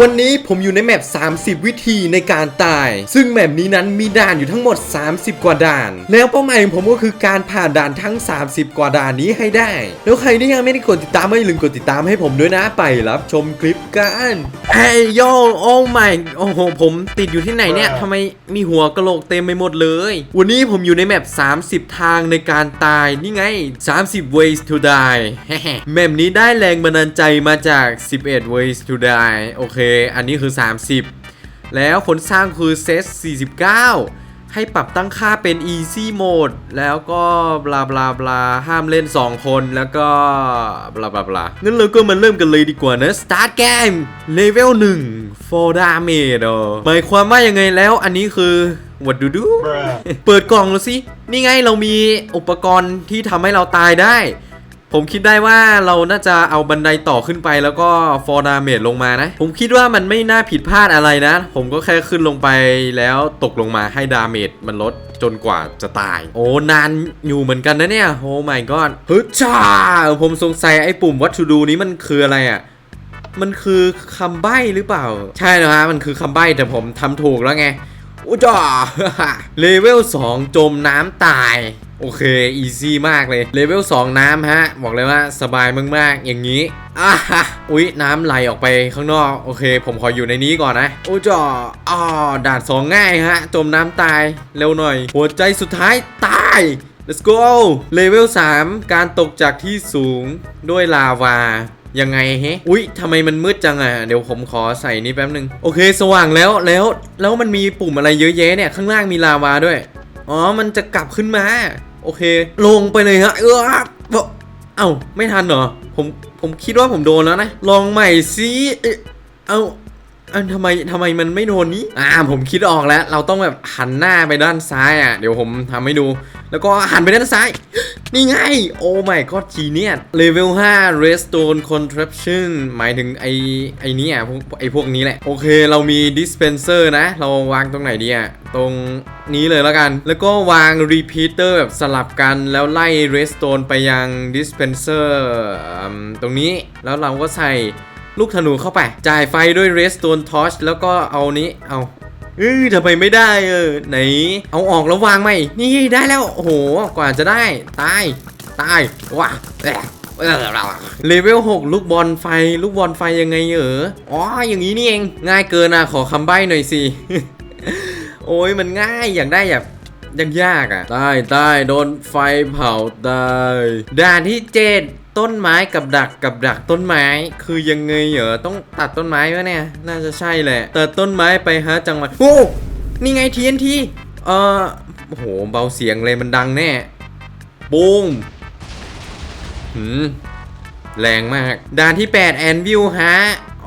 วันนี้ผมอยู่ในแมป 30 วิธีในการตาย ซึ่งแมปนี้นั้นมีด่านอยู่ทั้งหมด 30 กว่าด่าน แล้วเป้าหมายของผมก็คือการผ่านด่านทั้ง 30 กว่าด่านนี้ให้ได้ แล้วใครที่ยังไม่ได้กดติดตามไม่ลืมกดติดตามให้ผมด้วยนะไปรับชมคลิปกันเฮ้ยโยโอ้ไม่โอ้โหผมติดอยู่ที่ไหนเนี่ยทำไมมีหัวกะโหลกเต็มไปหมดเลย วันนี้ผมอยู่ในแมป 30 ทางในการตายนี่ไง 30 ways to die แมปนี้ได้แรงบันดาลใจมาจาก 11 ways to die โอเคอันนี้คือ 30 แล้วคนสร้างคือเซต49 ให้ปรับตั้งค่าเป็น easy mode แล้วก็บลาบลาบลาห้ามเล่น 2 คนแล้วก็บลาบลาบลางั้นเราก็มาเริ่มกันเลยดีกว่านะ start game level 1 for damage อ๋อหมายความว่ายังไงแล้วอันนี้คือ what do do เปิดกล่องแล้วสิ นี่ไงเรามีอุปกรณ์ที่ทำให้เราตายได้ ผมคิดได้ว่าเราน่าจะเอาบันไดต่อขึ้นไปแล้วก็ฟอร์ดาเมจลงมานะ ผมคิดว่ามันไม่น่าผิดพลาดอะไรนะ ผมก็แค่ขึ้นลงไปแล้วตกลงมาให้ดาเมจมันลดจนกว่าจะตาย โอ้ นานอยู่เหมือนกันนะเนี่ย โอ้ my god เฮ้ยจ้าผมสงสัยไอ้ปุ่มวัตถุดูนี้มันคืออะไรอะ่ะมันคือคำใบ้หรือเปล่า ใช่นะฮะมันคือคำใบ้แต่ผมทำถูกแล้วไงอุจ้าเลเวล2จมน้ำตาย โอเค อีซี่มากเลย เลเวล 2 น้ำฮะ บอกเลยว่าสบายมาก ๆ อย่างนี้อะอุ๊ย น้ำไหลออกไปข้างนอก โอเค ผมขออยู่ในนี้ก่อนนะอุยจ้าอ๋อด่านสองง่ายฮะ จมน้ำตาย เร็วหน่อย หัวใจสุดท้าย ตาย let's go เลเวล 3 การตกจากที่สูงด้วยลาวายังไงเฮ้อุ๊ยทำไมมันมืดจังอะ เดี๋ยวผมขอใส่นี่แป๊บนึง โอเค สว่างแล้ว แล้ว แล้วมันมีปุ่มอะไรเยอะแยะเนี่ย ข้างล่างมีลาวาด้วย อ๋อ มันจะกลับขึ้นมา โอเค ลงไปเลยฮะเออบอกเอ้าไม่ทันเหรอผมผมคิดว่าผมโดนแล้วนะ ลองใหม่สิเอ๊ะเอ้า อันทำไมทำไมมันไม่โดนนี้ อ่าผมคิดออกแล้ว เราต้องแบบหันหน้าไปด้านซ้ายอะ เดี๋ยวผมทำให้ดู แล้วก็หันไปด้านซ้าย นี่ไง โอ้ my god จีเนียเลเวล5 Redstone Contraption หมายถึงไอไอเนี้อะพวกไอพวกนี้แหละ โอเค เรามี Dispenser นะ เราวางตรงไหนดีอะ ตรงนี้เลยแล้วกัน แล้วก็วาง Repeater แบบสลับกัน แล้วไล่ Redstone ไปยัง Dispenser ตรงนี้ แล้วเราก็ใส่ ลูกธนูเข้าไป จ่ายไฟด้วย Redstone Torch แล้วก็เอานี้เอาเออทำไมไม่ได้เออไหน เอาออกแล้ววางไหมนี่ได้แล้วโอ้โหกว่าจะได้ ตาย ตายว้าแอะเลเวล6ลูกบอลไฟ ลูกบอลไฟยังไงเอออ๋ออย่างนี้นี่เอง ง่ายเกินอะ ขอคำใบ้หน่อยสิ โอ้ยมันง่ายอยากได้แบบยากอะได้ได้โดนไฟเผาได้ด่านที่เจ็ด ต้นไม้กับดักกับดักต้นไม้ คือยังไงเหรอต้องตัดต้นไม้วะเนี่ย น่าจะใช่แหละตัดต้นไม้ไปฮะจังหวัดโอ้นี่ไง TNT เออโอ้โหเบาเสียงเลยมันดังแน่บูมหืมแรงมากด่านที่ 8 แอนวิวฮะ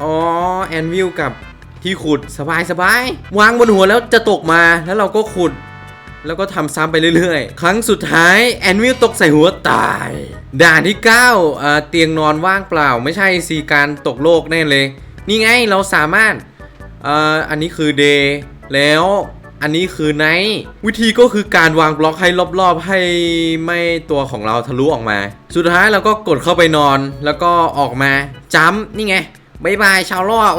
อ๋อ แอนวิวกับที่ขุดสบายสบายวางบนหัวแล้วจะตกมาแล้วเราก็ขุด แล้วก็ทำซ้ำไปเรื่อยๆ ครั้งสุดท้าย แอนวิลตกใส่หัวตาย ด่านที่9อ่าเตียงนอนว่างเปล่า ไม่ใช่สีการตกโลกแน่เลย นี่ไงเราสามารถอ่าอันนี้คือเดย์แล้วอันนี้คือไนท์วิธีก็คือการวางบล็อกให้รอบๆ ให้ไม่ตัวของเราทะลุออกมา สุดท้ายเราก็กดเข้าไปนอนแล้วก็ออกมาจัมป์นี่ไงบายบายชาวโลก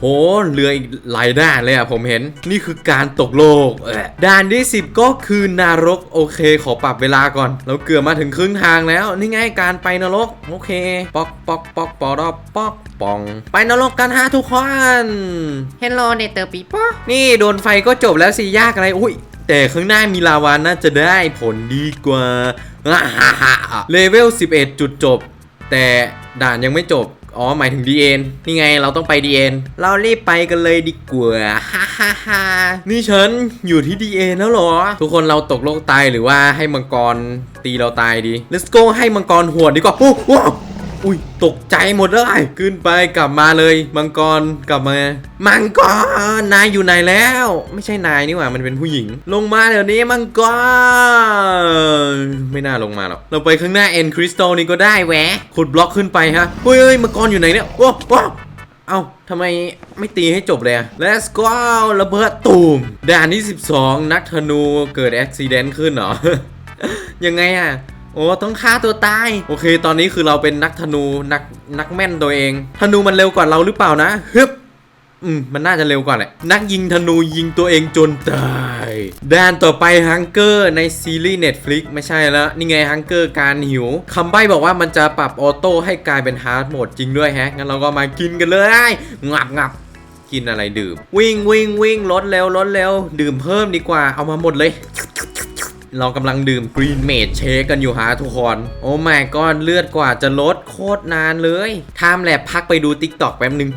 โหเรืออีกหลายด้านเลยอะผมเห็นนี่คือการตกโลกเอ่อด่านที่ 10 ก็คือนรกโอเค ขอปรับเวลาก่อน เราเกือบมาถึงครึ่งทางแล้ว นี่ไงการไปนรก โอเค ปอกปอกปอกปอดอปอกปอง ไปนรกกันฮะทุกคน Hello เนเตอร์ปีโป้นี่โดนไฟก็จบแล้วสิยากอะไรอุ้ยแต่ข้างหน้ามีลาวาน่าจะได้ผลดีกว่าเลเวล11 จุดจบ แต่ด่านยังไม่จบ อ๋อหมายถึงดีเอ็นนี่ไงเราต้องไปดีเอ็นเรารีบไปกันเลยดีกว่าฮ่าฮ่าฮ่านี่ฉันอยู่ที่ดีเอ็นแล้วเหรอ ทุกคนเราตกโลกตายหรือว่าให้มังกรตีเราตายดี Let's go ให้มังกรหัวดีกว่าโอ้ว้าว อุ้ยตกใจหมดเลยขึ้นไปกลับมาเลยมังกรกลับมา มังกรนายอยู่ไหนแล้ว ไม่ใช่นายนี่หว่ามันเป็นผู้หญิง ลงมาเดี๋ยวนี้มังกรไม่น่าลงมาหรอกเราไปข้างหน้าเอ็นคริสตัลนี่ก็ได้แหวะขุดบล็อกขึ้นไปฮะเฮ้ยเฮ้ยมังกรอยู่ไหนเนี่ยโอ้โอ้เอ้าทำไมไม่ตีให้จบเลยอะ Let's go ระเบิดตูมด่านที่ 12 นักธนูเกิดอุบิเหตุขึ้นเหรอ ยังไงอะ โอ้ต้องฆ่าตัวตาย โอเค ตอนนี้คือเราเป็นนักธนูนักนักแม่นตัวเอง ธนูมันเร็วกว่าเราหรือเปล่านะฮึบอืมมันน่าจะเร็วกว่าแหละ นักยิงธนูยิงตัวเองจนตายด้านต่อไปฮังเกอร์ในซีรีส์ Netflix ไม่ใช่แล้ว นี่ไงฮังเกอร์การหิวคำใบ้บอกว่ามันจะปรับออโต้ให้กลายเป็นฮาร์ดโหมดจริงด้วยแฮะงั้นเราก็มากินกันเลยงับงับกินอะไรดื่ม วิ่งวิ่งวิ่งลดเร็วลดเร็ว ดื่มเพิ่มดีกว่าเอามาหมดเลย เรากำลังดื่มกรีนเมดเชคกันอยู่ฮะทุกคน โอ้แม่ก้อนเลือดกว่าจะลดโคตรนานเลยทามแลบพักไปดู TikTok แป๊บนึง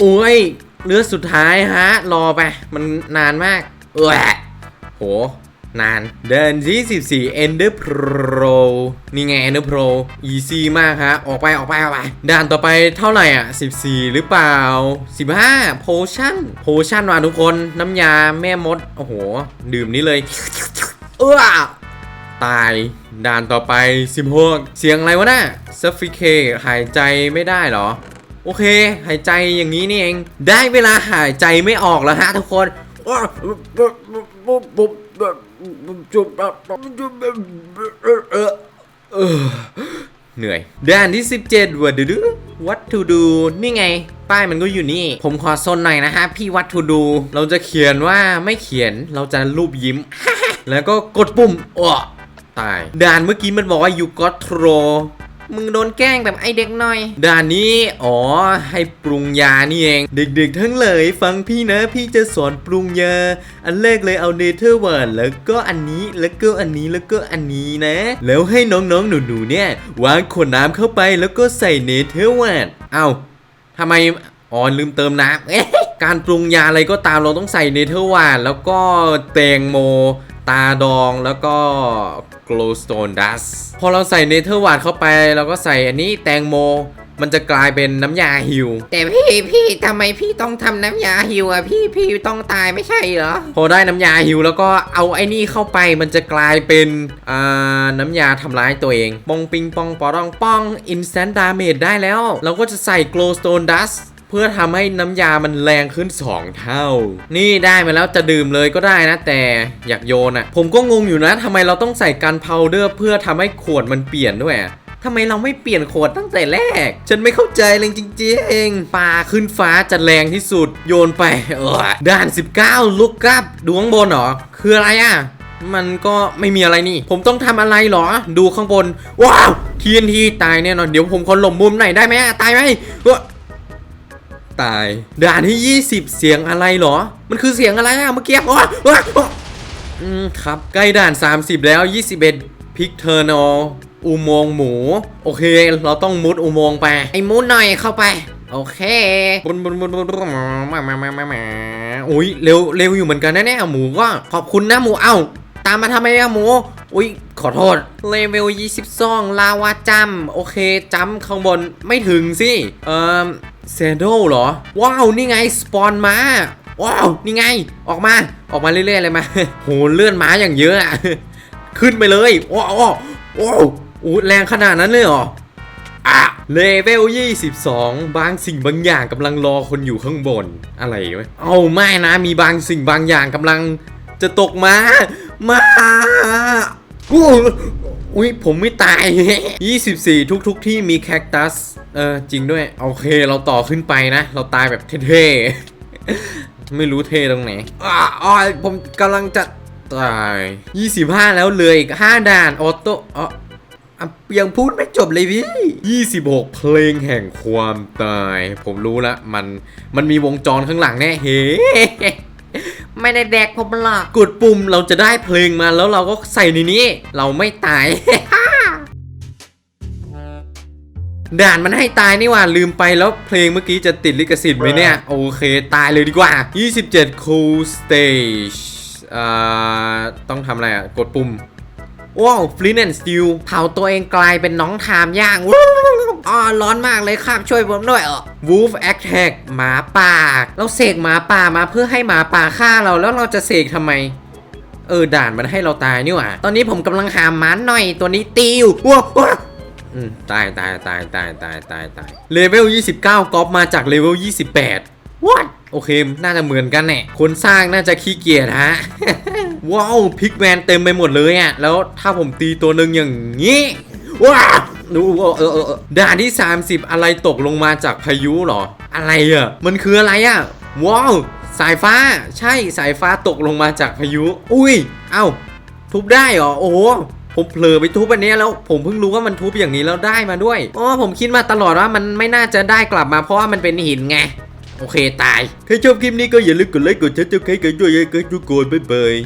โอ้ย เลือดสุดท้ายฮะ รอไป มันนานมาก เออโห นาน เดินที่14 Ender Pro นี่ไง Ender Pro easy มากฮะ ออกไปออกไปออกไป ด่านต่อไปเท่าไหร่อะ 14 หรือเปล่า 15 Potion Potion ว่ะทุกคน น้ำยาแม่มด โอ้โห ดื่มนี้เลย เออตายด่านต่อไป 16 เสียงอะไรวะน่ะ s u f f o c a t หายใจไม่ได้เหรอ โอเค หายใจอย่างนี้นี่เอง ได้เวลาหายใจไม่ออกแล้วฮะทุกคน เหนื่อยด้านที่ 17วัดดูวัตถุดูนี่ไง ป้ายมันก็อยู่นี่ ผมขอซนหน่อยนะฮะ พี่วัตถุดูเราจะเขียนว่าไม่เขียนเราจะรูปยิ้ม แล้วก็กดปุ่มอ้อตาย ด่านเมื่อกี้มันบอกว่า you got throw มึงโดนแกล้งแบบไอเด็กหน่อย ด่านนี้ อ๋อ ให้ปรุงยานี่เอง เด็กๆ ทั้งหลยฟังพี่นะ พี่จะสอนปรุงยา อันแรกเลยเอาเนเธอร์วานแล้วก็อันนี้ แล้วก็อันนี้ แล้วก็อันนี้นะ แล้วให้น้องๆ หนูๆ เนี่ย วางขวดน้ำเข้าไปแล้วก็ใส่เนเธอร์วานเอ้าทำไมอ๋อลืมเติมน้ำการปรุงยาอะไรก็ตามเราต้องใส่เนเธอร์วานแล้วก็แตงโม ตาดองแล้วก็ glowstone dust พอเราใส่เนเธอร์วาดเข้าไป เราก็ใส่อันนี้แตงโม มันจะกลายเป็นน้ำยาฮิว แต่พี่พี่ทำไมพี่ต้องทำน้ำยาหิวอะพี่พี่ต้องตายไม่ใช่เหรอ พอได้น้ำยาฮิวแล้วก็เอาไอ้นี่เข้าไปมันจะกลายเป็นอ่าน้ำยาทำร้ายตัวเอง ปองปิงปองปอรองปอง instant damage ได้แล้ว เราก็จะใส่ glowstone dust เพื่อทำให้น้ำยามันแรงขึ้น 2 เท่า นี่ได้มาแล้วจะดื่มเลยก็ได้นะ แต่อยากโยนอะ่ะ ผมก็งงอยู่นะทำไมเราต้องใส่กันพาวเดอร์เพื่อทำให้ขวดมันเปลี่ยนด้วยทำไมเราไม่เปลี่ยนขวดตั้งแต่แรก ฉันไม่เข้าใจเลยจริงๆปลาขึ้นฟ้าจะแรงที่สุด โยนไปเออด่าน 19 ลุกกับดูข้างบนเหรอ คืออะไรอะ มันก็ไม่มีอะไรนี่ ผมต้องทำอะไรหรอ ดูข้างบน ว้าว TNT ตายแน่นอน เดี๋ยวผมขอหลบมุมไหนได้ไหมตายไหม ตาย ด่านที่ 20 เสียงอะไรเหรอ มันคือเสียงอะไรอะเมื่อกี้ว้าวว้าวว้าวอืมครับ ใกล้ด่าน 30 แล้ว 21พิกเทอร์นอลอุโมงค์หมู โอเค เราต้องมุดอุโมงค์ไป ไอ้มูนหน่อยเข้าไป โอเคบนบนบนบนบนมามามามามาอุ้ยเร็วเร็วอยู่เหมือนกันนะเนี่ยหมูก็ขอบคุณนะหมูเอ้าตามมาทำไมอะหมู อุ้ยขอโทษ เลเวล22ลาวาจัมโอเคจัมข้างบนไม่ถึงสิ เอ่อ เซโดเหรอ ว้าว นี่ไง สปอนมาว้าว นี่ไง ออกมา ออกมาเรื่อยๆเลยมา โห เลื่อนม้าอย่างเยอะอะ ขึ้นไปเลยว้าวว้าวอู้แรงขนาดนั้นเลยเหรออะเลเวล 22 บางสิ่งบางอย่างกำลังรอคนอยู่ข้างบน อะไรวะเอาไม่นะ มีบางสิ่งบางอย่างกำลังจะตกมา มาอู้อุ้ยผมไม่ตาย 24 ทุกๆที่มีแคคตัส เออจริงด้วย โอเคเราต่อขึ้นไปนะ เราตายแบบเท่ๆ ไม่รู้เท่ตรงไหนอ้าอ้อผมกำลังจะตาย 25 แล้วเหลืออีก 5 ด่านออโต้อ๋ออยังพูดไม่จบเลยพี่ 26 เพลงแห่งความตาย ผมรู้ละมันมันมีวงจรข้างหลังแน่เฮ้ไม่ได้แดกผมหรอกกดปุ่มเราจะได้เพลงมาแล้วเราก็ใส่ในนี้ เราไม่ตาย ด่านมันให้ตายนี่หว่าลืมไปแล้วเพลงเมื่อกี้จะติดลิขสิทธิ์ไหมเนี่ย โอเคตายเลยดีกว่า 27 cool stage อ่าต้องทำอะไรอะ กดปุ่มว้าว flint and steel เผาตัวเองกลายเป็นน้องทามย่างอ๋อร้อนมากเลยครับช่วยผมด้วยเออ wolf attack หมาป่า เราเสกหมาป่ามาเพื่อให้หมาป่าฆ่าเราแล้วเราจะเสกทำไมเออด่านมันให้เราตายนี่หว่า ตอนนี้ผมกำลังหามันหน่อยตัวนี้ตีอยู่ว้าวว้าว อืมตายตายตายตายตายตายตายเลเวล 29ก๊อปมาจากเลเวล 28วัดโอเค น่าจะเหมือนกันแน่คนสร้างน่าจะขี้เกียจฮะ ว้าวพิกแมนเต็มไปหมดเลยอะ แล้วถ้าผมตีตัวหนึ่งอย่างนี้ว้าดูเออเออด่านที่ 30 อะไรตกลงมาจากพายุเหรอ อะไรอะ มันคืออะไรอะ ว้าว สายฟ้า ใช่ สายฟ้าตกลงมาจากพายุ อุ้ย เอ้า ทุบได้เหรอ โอ้โห ผมเผลอไปทุบอันนี้แล้วผมเพิ่งรู้ว่ามันทุบอย่างนี้แล้วได้มาด้วยอ๋อผมคิดมาตลอดว่ามันไม่น่าจะได้กลับมาเพราะว่ามันเป็นหินไงโอเค ตายใครชอบคลิปนี้ก็อย่าลืมกดไลค์กดแชร์กดติดตามกันด้วยนะครับทุกคนบ๊ายบาย